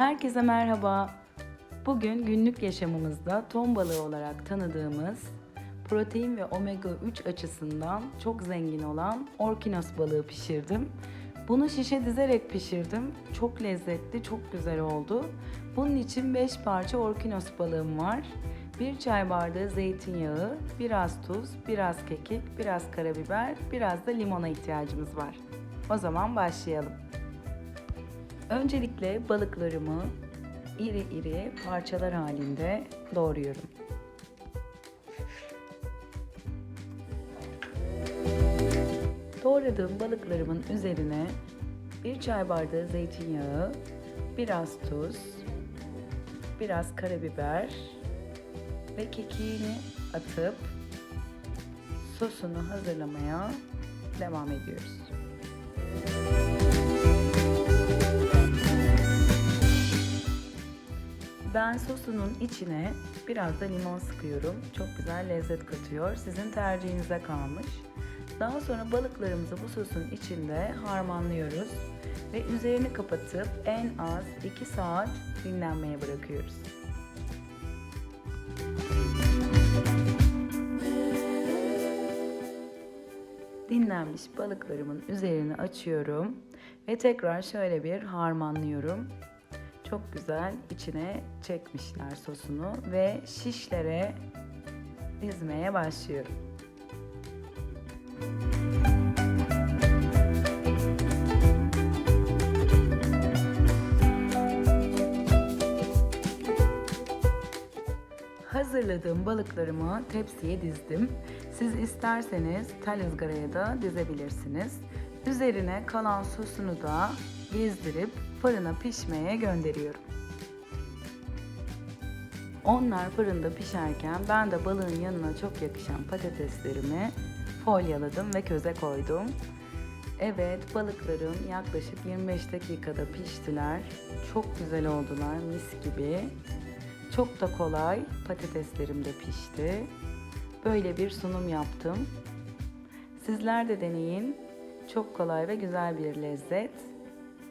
Herkese merhaba. Bugün günlük yaşamımızda ton balığı olarak tanıdığımız protein ve omega 3 açısından çok zengin olan orkinos balığı pişirdim. Bunu şişe dizerek pişirdim. Çok lezzetli, çok güzel oldu. Bunun için 5 parça orkinos balığım var. 1 çay bardağı zeytinyağı, biraz tuz, biraz kekik, biraz karabiber, biraz da limona ihtiyacımız var. O zaman başlayalım. Öncelikle balıklarımı iri iri parçalar halinde doğruyorum. Doğradığım balıklarımın üzerine bir çay bardağı zeytinyağı, biraz tuz, biraz karabiber ve kekiğini atıp sosunu hazırlamaya devam ediyoruz. Ben sosunun içine biraz da limon sıkıyorum. Çok güzel lezzet katıyor. Sizin tercihinize kalmış. Daha sonra balıklarımızı bu sosun içinde harmanlıyoruz ve üzerini kapatıp en az 2 saat dinlenmeye bırakıyoruz. Dinlenmiş balıklarımın üzerini açıyorum ve tekrar şöyle bir harmanlıyorum. Çok güzel içine çekmişler sosunu ve şişlere dizmeye başlıyorum. Hazırladığım balıklarımı tepsiye dizdim. Siz isterseniz tel ızgaraya da dizebilirsiniz. Üzerine kalan sosunu da gezdirip fırına pişmeye gönderiyorum. Onlar fırında pişerken ben de balığın yanına çok yakışan patateslerimi folyaladım ve köze koydum. Evet balıklarım yaklaşık 25 dakikada piştiler. Çok güzel oldular mis gibi. Çok da kolay patateslerim de pişti. Böyle bir sunum yaptım. Sizler de deneyin. Çok kolay ve güzel bir lezzet.